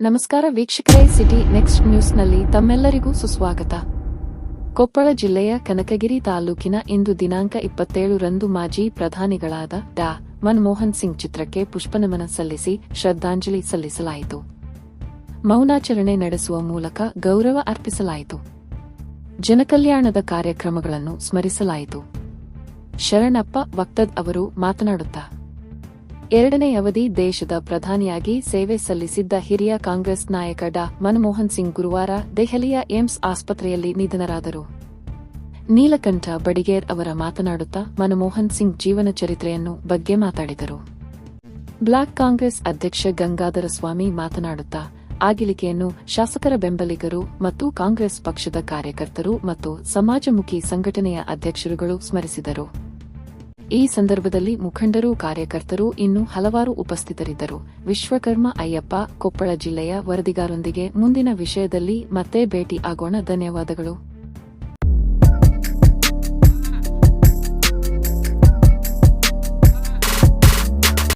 ನಮಸ್ಕಾರ ವೀಕ್ಷಕರೇ, city next ನ್ಯೂಸ್ನಲ್ಲಿ ತಮ್ಮೆಲ್ಲರಿಗೂ ಸುಸ್ವಾಗತ. ಕೊಪ್ಪಳ ಜಿಲ್ಲೆಯ ಕನಕಗಿರಿ ತಾಲೂಕಿನ ಇಂದು ದಿನಾಂಕ ಇಪ್ಪತ್ತೇಳು ರಂದು ಮಾಜಿ ಪ್ರಧಾನಿಗಳಾದ ಡಾ. ಮನಮೋಹನ್ ಸಿಂಗ್ ಚಿತ್ರಕ್ಕೆ ಪುಷ್ಪನಮನ ಸಲ್ಲಿಸಿ ಶ್ರದ್ಧಾಂಜಲಿ ಸಲ್ಲಿಸಲಾಯಿತು. ಮೌನಾಚರಣೆ ನಡೆಸುವ ಮೂಲಕ ಗೌರವ ಅರ್ಪಿಸಲಾಯಿತು. ಜನಕಲ್ಯಾಣದ ಕಾರ್ಯಕ್ರಮಗಳನ್ನು ಸ್ಮರಿಸಲಾಯಿತು. ಶರಣಪ್ಪ ವಕ್ತದ್ ಅವರು ಮಾತನಾಡುತ್ತಾ ಎರಡನೇ ಅವಧಿ ದೇಶದ ಪ್ರಧಾನಿಯಾಗಿ ಸೇವೆ ಸಲ್ಲಿಸಿದ್ದ ಹಿರಿಯ ಕಾಂಗ್ರೆಸ್ ನಾಯಕ ಡಾ. ಮನಮೋಹನ್ ಸಿಂಗ್ ಗುರುವಾರ ದೆಹಲಿಯ ಏಮ್ಸ್ ಆಸ್ಪತ್ರೆಯಲ್ಲಿ ನಿಧನರಾದರು. ನೀಲಕಂಠ ಬಡಿಗೇರ್ ಅವರ ಮಾತನಾಡುತ್ತಾ ಮನಮೋಹನ್ ಸಿಂಗ್ ಜೀವನ ಚರಿತ್ರೆಯನ್ನು ಬಗ್ಗೆ ಮಾತಾಡಿದರು. ಬ್ಲಾಕ್ ಕಾಂಗ್ರೆಸ್ ಅಧ್ಯಕ್ಷ ಗಂಗಾಧರ ಸ್ವಾಮಿ ಮಾತನಾಡುತ್ತಾ, ಆಗಿಲಿಕೆಯನ್ನು ಶಾಸಕರ ಬೆಂಬಲಿಗರು ಮತ್ತು ಕಾಂಗ್ರೆಸ್ ಪಕ್ಷದ ಕಾರ್ಯಕರ್ತರು ಮತ್ತು ಸಮಾಜಮುಖಿ ಸಂಘಟನೆಯ ಅಧ್ಯಕ್ಷರುಗಳು ಸ್ಮರಿಸಿದರು. ಈ ಸಂದರ್ಭದಲ್ಲಿ ಮುಖಂಡರು, ಕಾರ್ಯಕರ್ತರು, ಇನ್ನೂ ಹಲವಾರು ಉಪಸ್ಥಿತರಿದ್ದರು. ವಿಶ್ವಕರ್ಮ ಅಯ್ಯಪ್ಪ, ಕೊಪ್ಪಳ ಜಿಲ್ಲೆಯ ವರದಿಗಾರೊಂದಿಗೆ ಮುಂದಿನ ವಿಷಯದಲ್ಲಿ ಮತ್ತೆ ಭೇಟಿ ಆಗೋಣ. ಧನ್ಯವಾದಗಳು.